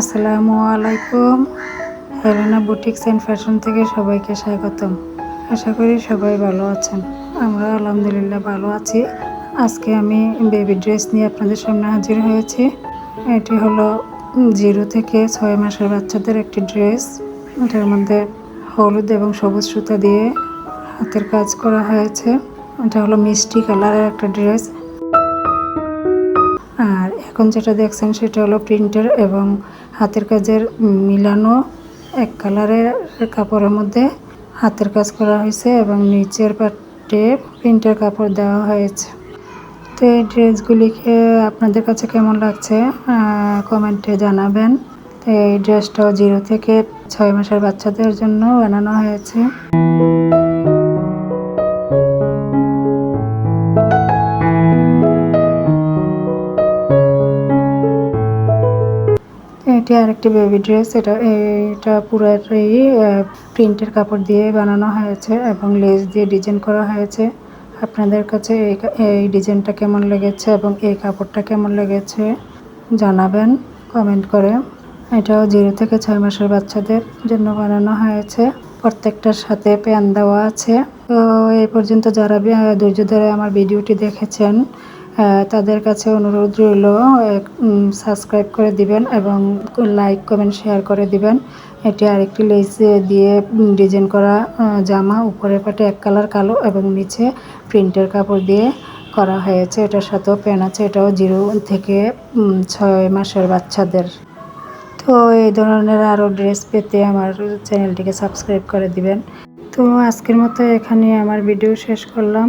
আসসালামু আলাইকুম। Helena boutiques and fashion থেকে সবাইকে স্বাগতম। আশা করি সবাই ভালো আছেন। আমরা আলহামদুলিল্লাহ ভালো আছি। আজকে আমি বেবি ড্রেস নিয়ে আপনাদের সামনে হাজির হয়েছি। এটি হলো জিরো থেকে ছয় মাসের বাচ্চাদের একটি ড্রেস এটার মধ্যে হলুদ এবং সবুজ সুতা দিয়ে হাতের কাজ করা হয়েছে। এটা হলো মিষ্টি কালারের একটা ড্রেস এখন যেটা দেখছেন সেটা হলো প্রিন্টার এবং হাতের কাজের মিলানো এক কালারের কাপড়ের মধ্যে হাতের কাজ করা হয়েছে এবং নিচের পাটে প্রিন্টার কাপড় দেওয়া হয়েছে। তো এই ড্রেসগুলিকে আপনাদের কাছে কেমন লাগছে কমেন্টে জানাবেন। তো এই ড্রেসটাও জিরো থেকে ছয় মাসের বাচ্চাদের জন্য বানানো হয়েছে। এটি আরেকটি বেবি ড্রেস এটা এটা পুরোটাই প্রিন্টের কাপড় দিয়ে বানানো হয়েছে এবং লেস দিয়ে ডিজাইন করা হয়েছে। আপনাদের কাছে এই ডিজাইনটা কেমন লেগেছে এবং এই কাপড়টা কেমন লেগেছে জানাবেন কমেন্ট করে। এটাও জিরো থেকে ছয় মাসের বাচ্চাদের জন্য বানানো হয়েছে। প্রত্যেকটার সাথে প্যান দেওয়া আছে। তো এই পর্যন্ত যারা বি- ধৈর্য ধরে আমার ভিডিওটি দেখেছেন তাদের কাছে অনুরোধ রইল সাবস্ক্রাইব করে দিবেন এবং লাইক কমেন্ট শেয়ার করে দিবেন। এটি আরেকটি লেস দিয়ে ডিজাইন করা জামা। উপরের পাটে এক কালার কালো এবং নিচে প্রিন্টের কাপড় দিয়ে করা হয়েছে। এটার সাথেও প্যান আছে। এটাও জিরো থেকে ছয় মাসের বাচ্চাদের। তো এই ধরনের আরও ড্রেস পেতে আমার চ্যানেলটিকে সাবস্ক্রাইব করে দিবেন। তো আজকের মতো এখানে আমার ভিডিও শেষ করলাম।